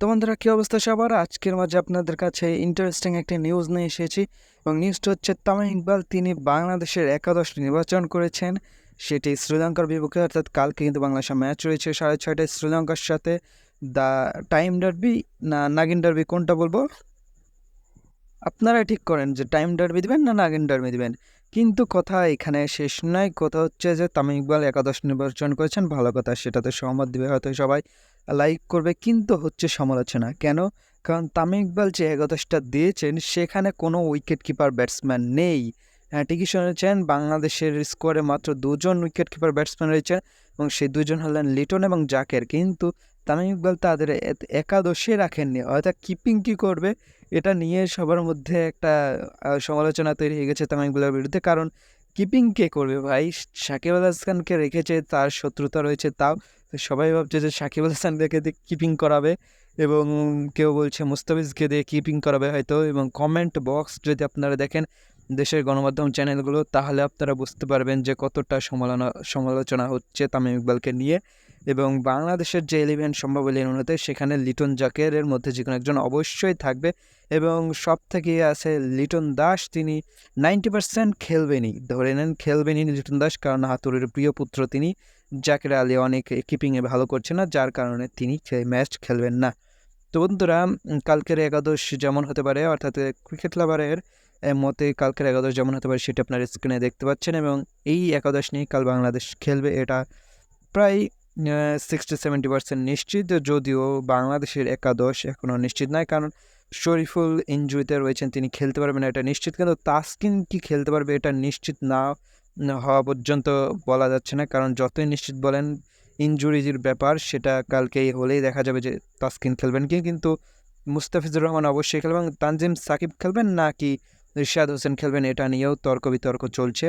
তো কী অবস্থা সবার? আজকের মাঝে আপনাদের কাছে ইন্টারেস্টিং একটি নিউজ নিয়ে এসেছি এবং নিউজটা হচ্ছে, তামিম ইকবাল তিনি বাংলাদেশের একাদশ নির্বাচন করেছেন। সেটি শ্রীলঙ্কার বিপক্ষে, অর্থাৎ কালকে কিন্তু বাংলাদেশের ম্যাচ রয়েছে সাড়ে ছয়টায় শ্রীলঙ্কার সাথে। দ্য টাইম ডারবি না নাগিন ডারবি কোনটা বলব? আপনারা ঠিক করেন যে টাইম ডারবি দেবেন না নাগিন ডারবি দিবেন। কিন্তু কথা এখানে শেষ নয়, কথা হচ্ছে যে তামিম ইকবাল একাদশ নির্বাচন করেছেন, ভালো কথা, সেটাতে সহমত দিবে হয়তো সবাই। লাইক করবে কিন্তু হচ্ছে সমালোচনা। কেন? কারণ তামিম ইকবাল যে একাদশটা দিয়েছেন, সেখানে কোনো উইকেট কিপার ব্যাটসম্যান নেই। হ্যাঁ ঠিকই শুনেছেন, বাংলাদেশের স্কোয়াডে মাত্র দুজন উইকেট কিপার ব্যাটসম্যান রয়েছেন এবং সেই দুজন হলেন লিটন এবং জাকের। কিন্তু তামিম ইকবাল তাদের একাদশে রাখেননি, অর্থাৎ কিপিং কী করবে, এটা নিয়ে সবার মধ্যে একটা সমালোচনা তৈরি হয়ে গেছে তামিম ইকবালের বিরুদ্ধে। কারণ কিপিং কে করবে ভাই? সাকিব আল হাসানকে রেখেছে তার শত্রুতা রয়েছে তাও সবাই ভাবছে যে সাকিব আল হাসানকে দিয়ে কিপিং করাবে এবং কেউ বলছে মুস্তাফিজকে দিয়ে কিপিং করাবে হয়তো এবং কমেন্ট বক্স যদি আপনারা দেখেন দেশের গণমাধ্যম চ্যানেলগুলো তাহলে আপনারা বুঝতে পারবেন যে কতটা সমালোচনা সমালোচনা হচ্ছে তামিম ইকবালকে নিয়ে। এবং বাংলাদেশের যে ইলেভেন সম্ভব ইলেভেনতে সেখানে লিটন জাকেরের মধ্যে যে কোনো একজন অবশ্যই থাকবে এবং সব থেকে আছে লিটন দাস, তিনি নাইনটি পার্সেন্ট খেলবেনই ধরে নেন খেলবেনই লিটন দাস, কারণ হাতুরের প্রিয় পুত্র তিনি। জাকের আলী অনেক কিপিংয়ে ভালো করছে না, যার কারণে তিনি ম্যাচ খেলবেন না। তো বন্ধুরা, কালকের একাদশ যেমন হতে পারে, অর্থাৎ ক্রিকেট লাভারের মতে কালকের একাদশ যেমন হতে পারে, সেটা আপনার স্ক্রিনে দেখতে পাচ্ছেন এবং এই একাদশ নিয়ে কাল বাংলাদেশ খেলবে, এটা প্রায় সিক্সটি সেভেন্টি পার্সেন্ট নিশ্চিত, যদিও বাংলাদেশের একাদশ এখনও নিশ্চিত নয়, কারণ শরীফুল ইনজুরিতে রয়েছেন, তিনি খেলতে পারবেন এটা নিশ্চিত, কিন্তু তাসকিন কি খেলতে পারবে এটা নিশ্চিত না হওয়া পর্যন্ত বলা যাচ্ছে না, কারণ যতই নিশ্চিত বলেন ইনজুরির ব্যাপার সেটা কালকেই হলেই দেখা যাবে যে তাসকিন খেলবেন কি, কিন্তু মুস্তাফিজুর রহমান অবশ্যই খেলবেন তানজিম সাকিব খেলবেন, নাকি রিশাদ হোসেন খেলবেন, এটা নিয়েও তর্ক বিতর্ক চলছে।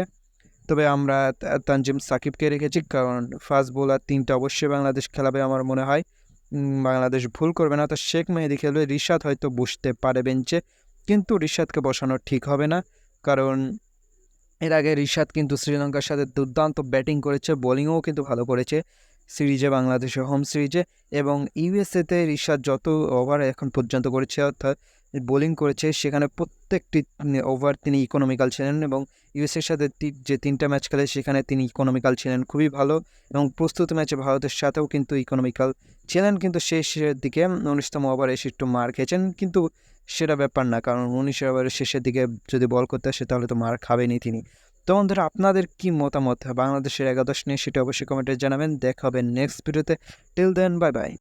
তবে আমরা তানজিম সাকিবকে রেখেছি। কারণ ফাস্ট বোলার তিনটা অবশ্যই বাংলাদেশ খেলাবে আমার মনে হয়। বাংলাদেশ ভুল করবে না। তো শেখ মেহেদি খেলবে। রিশাদ হয়তো বসতে পারে বেঞ্চে। কিন্তু রিশাদকে বসানো ঠিক হবে না। কারণ এর আগে রিশাদ কিন্তু শ্রীলঙ্কার সাথে দুর্দান্ত ব্যাটিং করেছে। বোলিংও কিন্তু ভালো করেছে। সিরিজে, বাংলাদেশের হোম সিরিজে এবং ইউএসএতে রিশাদ যত ওভার এখন পর্যন্ত করেছে, অর্থাৎ বোলিং করেছে, সেখানে প্রত্যেকটি ওভার তিনি ইকোনমিক্যাল ছিলেন এবং ইউএসএর সাথে যে তিনটা ম্যাচ খেলে, সেখানে তিনি ইকোনমিক্যাল ছিলেন। খুবই ভালো এবং প্রস্তুত ম্যাচে ভারতের সাথেও কিন্তু ইকোনমিক্যাল ছিলেন। কিন্তু শেষের দিকে উনিশতম ওভারে এসে একটু মার খেয়েছেন, কিন্তু সেটা ব্যাপার না, কারণ উনিশ ওভারের শেষের দিকে যদি বল করতে আসে, তাহলে তো মার খাবেনি তিনি। তো বন্ধুরা আপনাদের কি মতামত? বাংলাদেশের একাদশ নিয়ে সেটা অবশ্যই কমেন্টে জানাবেন। দেখা হবে নেক্সট ভিডিওতে টিল দেন বাই বাই